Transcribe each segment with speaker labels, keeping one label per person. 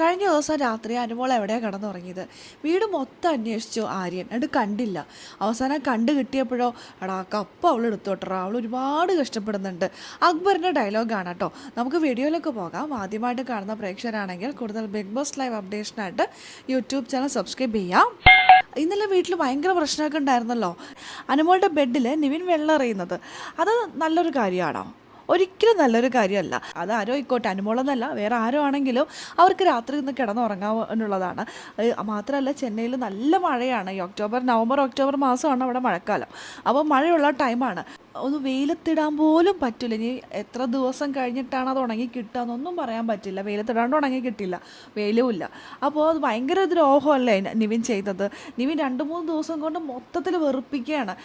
Speaker 1: കഴിഞ്ഞ ദിവസം രാത്രി അനുമോൾ എവിടെയാണ് കിടന്നുറങ്ങിയത്? വീട് മൊത്തം അന്വേഷിച്ചു ആര്യൻ. എന്നിട്ട് കണ്ടില്ല. അവസാനം കണ്ടു കിട്ടിയപ്പോഴോ എടാ കപ്പ അവൾ എടുത്തോട്ടറാ. അവൾ ഒരുപാട് കഷ്ടപ്പെടുന്നുണ്ട്. അക്ബറിന്റെ ഡയലോഗാണ് കേട്ടോ. നമുക്ക് വീഡിയോയിലേക്ക് പോകാം. ആദ്യമായിട്ട് കാണുന്ന പ്രേക്ഷകരാണെങ്കിൽ കൂടുതൽ ബിഗ് ബോസ് ലൈവ് അപ്ഡേഷനായിട്ട് യൂട്യൂബ് ചാനൽ സബ്സ്ക്രൈബ് ചെയ്യാം. ഇന്നലെ വീട്ടിൽ ഭയങ്കര പ്രശ്നമൊക്കെ ഉണ്ടായിരുന്നല്ലോ. അനുമോളുടെ ബെഡിൽ നിവിൻ വെള്ളം എറിയുന്നത്. അത് നല്ലൊരു കാര്യമാണോ? ഒരിക്കലും നല്ലൊരു കാര്യമല്ല. അത് ആരോ ആയിക്കോട്ടെ അനുമോളെന്നല്ല വേറെ ആരോ ആണെങ്കിലും അവർക്ക് രാത്രി നിന്ന് കിടന്നുറങ്ങാനുള്ളതാണ് മാത്രമല്ല ചെന്നൈയിൽ നല്ല മഴയാണ്. ഈ ഒക്ടോബർ നവംബർ ഒക്ടോബർ മാസമാണ് അവിടെ മഴക്കാലം. അപ്പോൾ മഴയുള്ള ടൈമാണ്. ഒന്ന് വെയിലത്തിടാൻ പോലും പറ്റില്ല. ഇനി എത്ര ദിവസം കഴിഞ്ഞിട്ടാണ് അത് ഉണങ്ങി കിട്ടുകയെന്നൊന്നും പറയാൻ പറ്റില്ല. വെയിലത്തിടാണ്ട് ഉണങ്ങി കിട്ടില്ല. വെയിലുമില്ല. അപ്പോൾ അത് ഭയങ്കര ദ്രോഹമല്ലേ ന- നിവിൻ ചെയ്തത്? നിവിൻ രണ്ട് മൂന്ന് ദിവസം കൊണ്ട് മൊത്തത്തിൽ വെറുപ്പിക്കുകയാണ്.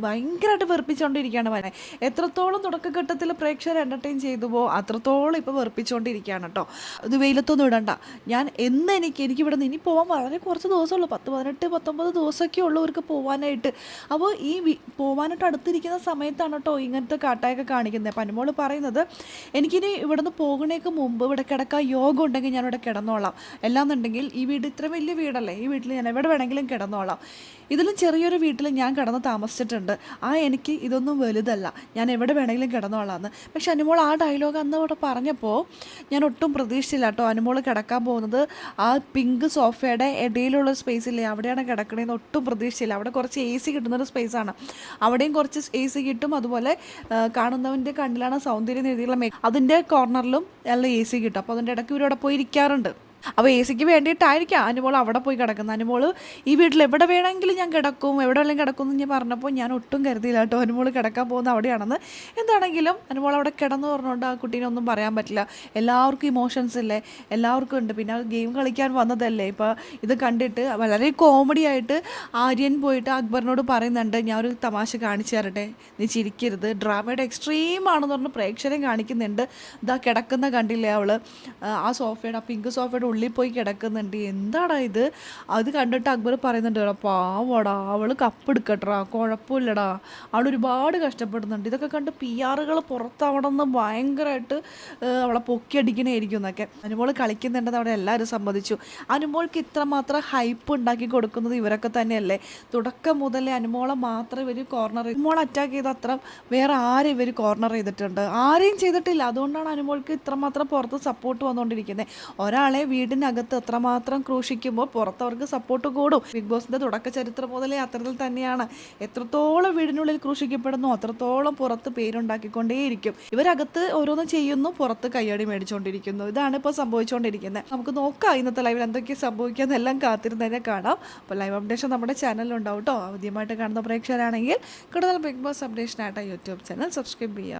Speaker 1: ഭയങ്കരമായിട്ട് വെറുപ്പിച്ചുകൊണ്ടിരിക്കുകയാണ് വനെ എത്രത്തോളം തുടക്കഘട്ടത്തിൽ പ്രേക്ഷകർ എന്റർടൈൻ ചെയ്തുവോ അത്രത്തോളം ഇപ്പോൾ വെറുപ്പിച്ചുകൊണ്ടിരിക്കുകയാണ് കേട്ടോ. അത് വെയിലത്തൊന്നും ഇടണ്ട. ഞാൻ എന്ന് എനിക്ക് എനിക്ക് ഇവിടെ നിന്ന് ഇനി പോകാൻ വളരെ കുറച്ച് ദിവസമുള്ളൂ പത്ത് പതിനെട്ട് പത്തൊമ്പത് ദിവസമൊക്കെ ഉള്ളൂ ഇവർക്ക് പോകാനായിട്ട് അപ്പോൾ ഈ പോകാനായിട്ട് അടുത്തിരിക്കുന്ന സമയത്താണ് കേട്ടോ ഇങ്ങനത്തെ കാട്ടായൊക്കെ കാണിക്കുന്നത്. അപ്പം അനുമോൾ പറയുന്നത് എനിക്കിനി ഇവിടുന്ന് പോകുന്നേക്ക് മുമ്പ് ഇവിടെ കിടക്കാൻ യോഗം ഉണ്ടെങ്കിൽ ഞാൻ ഇവിടെ കിടന്നോളാം. എല്ലാന്നുണ്ടെങ്കിൽ ഈ വീട് ഇത്ര വലിയ വീടല്ലേ? ഈ വീട്ടിൽ ഞാൻ എവിടെ വേണമെങ്കിലും കിടന്നോളാം. ഇതിലും ചെറിയൊരു വീട്ടിൽ ഞാൻ കിടന്ന് താമസിച്ചിട്ടുണ്ട്. ആ എനിക്ക് ഇതൊന്നും വലുതല്ല. ഞാൻ എവിടെ വേണമെങ്കിലും കിടന്നോളാന്ന്. പക്ഷെ അനുമോൾ ആ ഡയലോഗ് അന്ന് അവിടെ പറഞ്ഞപ്പോൾ ഞാൻ ഒട്ടും പ്രതീക്ഷിച്ചില്ല കേട്ടോ അനുമോൾ കിടക്കാൻ പോകുന്നത്. ആ പിങ്ക് സോഫയുടെ ഇടയിലുള്ള സ്പേസില്ലേ അവിടെയാണ് കിടക്കണേന്ന് ഒട്ടും പ്രതീക്ഷിച്ചില്ല. അവിടെ കുറച്ച് എ സി കിട്ടുന്നൊരു സ്പേസാണ് അവിടെയും കുറച്ച് എ സി കിട്ടും. അതുപോലെ കാണുന്നവന്റെ കണ്ണിലാണ് സൗന്ദര്യം രീതിയിലുള്ള അതിന്റെ കോർണറിലും നല്ല എ സി കിട്ടും. അപ്പോൾ അതിന്റെ ഇടയ്ക്ക് ഇവരവിടെ പോയി ഇരിക്കാറുണ്ട്. അപ്പോൾ എ സിക്ക് വേണ്ടിയിട്ടായിരിക്കാം. അനുമോൾ അവിടെ പോയി കിടക്കുന്നത്. അനുമോൾ ഈ വീട്ടിൽ എവിടെ വേണമെങ്കിലും ഞാൻ കിടക്കും. എവിടെ വേണമെങ്കിലും കിടക്കും എന്ന് ഞാൻ പറഞ്ഞപ്പോൾ ഞാൻ ഒട്ടും കരുതിയില്ല കേട്ടോ. അനുമോൾ കിടക്കാൻ പോകുന്ന അവിടെയാണെന്ന്. എന്താണെങ്കിലും അനുമോൾ അവിടെ കിടന്നു പറഞ്ഞുകൊണ്ട് ആ കുട്ടീനെ ഒന്നും പറയാൻ പറ്റില്ല. എല്ലാവർക്കും ഇമോഷൻസ് ഇല്ലേ? എല്ലാവർക്കും ഉണ്ട്. പിന്നെ ഗെയിം കളിക്കാൻ വന്നതല്ലേ? ഇപ്പോൾ ഇത് കണ്ടിട്ട് വളരെ കോമഡി ആയിട്ട് ആര്യൻ പോയിട്ട് അക്ബറിനോട് പറയുന്നുണ്ട് ഞാൻ ഒരു തമാശ കാണിച്ചു തരട്ടെ. നീ ചിരിക്കരുത്. ഡ്രാമയുടെ എക്സ്ട്രീം ആണെന്ന് പറഞ്ഞ് പ്രേക്ഷകരെ കാണിക്കുന്നുണ്ട്. ഇതാ കിടക്കുന്ന കണ്ടില്ലേ അവൾ ആ, സോഫയുടെ ആ പിങ്ക് സോഫയുടെ ഉള്ളിൽ പോയി കിടക്കുന്നുണ്ട്. എന്താടാ ഇത്? അത് കണ്ടിട്ട് അക്ബർ പറയുന്നുണ്ട് "എടാ, പാവടാ അവൾ കപ്പെടുക്കട്ടാ കുഴപ്പമില്ലടാ. അവൾ ഒരുപാട് കഷ്ടപ്പെടുന്നുണ്ട്. ഇതൊക്കെ കണ്ട് പി ആറുകൾ പുറത്ത് അവിടെ നിന്ന് ഭയങ്കരമായിട്ട് അവളെ പൊക്കിയടിക്കണേയിരിക്കും എന്നൊക്കെ അനുമോൾ കളിക്കുന്നുണ്ടെന്ന് അവിടെ എല്ലാവരും സമ്മതിച്ചു. അനുമോൾക്ക് ഇത്രമാത്രം ഹൈപ്പ് ഉണ്ടാക്കി കൊടുക്കുന്നത് ഇവരൊക്കെ തന്നെയല്ലേ? തുടക്കം മുതലേ അനുമോളെ മാത്രം ഇവർ കോർണർ അനുമോൾ അറ്റാക്ക് ചെയ്ത അത്ര വേറെ ആരും ഇവർ കോർണർ ചെയ്തിട്ടുണ്ട്? ആരെയും ചെയ്തിട്ടില്ല. അതുകൊണ്ടാണ് അനുമോൾക്ക് ഇത്രമാത്രം പുറത്ത് സപ്പോർട്ട് വന്നുകൊണ്ടിരിക്കുന്നത് ഒരാളെ വീടിനകത്ത് എത്രമാത്രം ക്രൂശിക്കുമ്പോൾ പുറത്തവർക്ക് സപ്പോർട്ട് കൂടും. ബിഗ് ബോസിന്റെ തുടക്ക ചരിത്രം മുതലേ അത്തരത്തിൽ തന്നെയാണ്. എത്രത്തോളം വീടിനുള്ളിൽ ക്രൂശിക്കപ്പെടുന്നു അത്രത്തോളം പുറത്ത് പേരുണ്ടാക്കിക്കൊണ്ടേയിരിക്കും. ഇവരകത്ത് ഓരോന്നും ചെയ്യുന്നു പുറത്ത് കയ്യടി മേടിച്ചുകൊണ്ടിരിക്കുന്നു ഇതാണ് ഇപ്പോൾ സംഭവിച്ചുകൊണ്ടിരിക്കുന്നത് നമുക്ക് നോക്കാം ഇന്നത്തെ ലൈവിൽ എന്തൊക്കെ സംഭവിക്കാന്ന് എല്ലാം കാത്തിരുന്ന് തന്നെ കാണാം. അപ്പോൾ ലൈവ് അപ്ഡേഷൻ നമ്മുടെ ചാനലിലുണ്ടാവും കേട്ടോ. ആദ്യമായിട്ട് കാണുന്ന പ്രേക്ഷകരാണെങ്കിൽ കൂടുതൽ ബിഗ് ബോസ് അപ്ഡേഷനായിട്ട് യൂട്യൂബ് ചാനൽ സബ്സ്ക്രൈബ് ചെയ്യുക.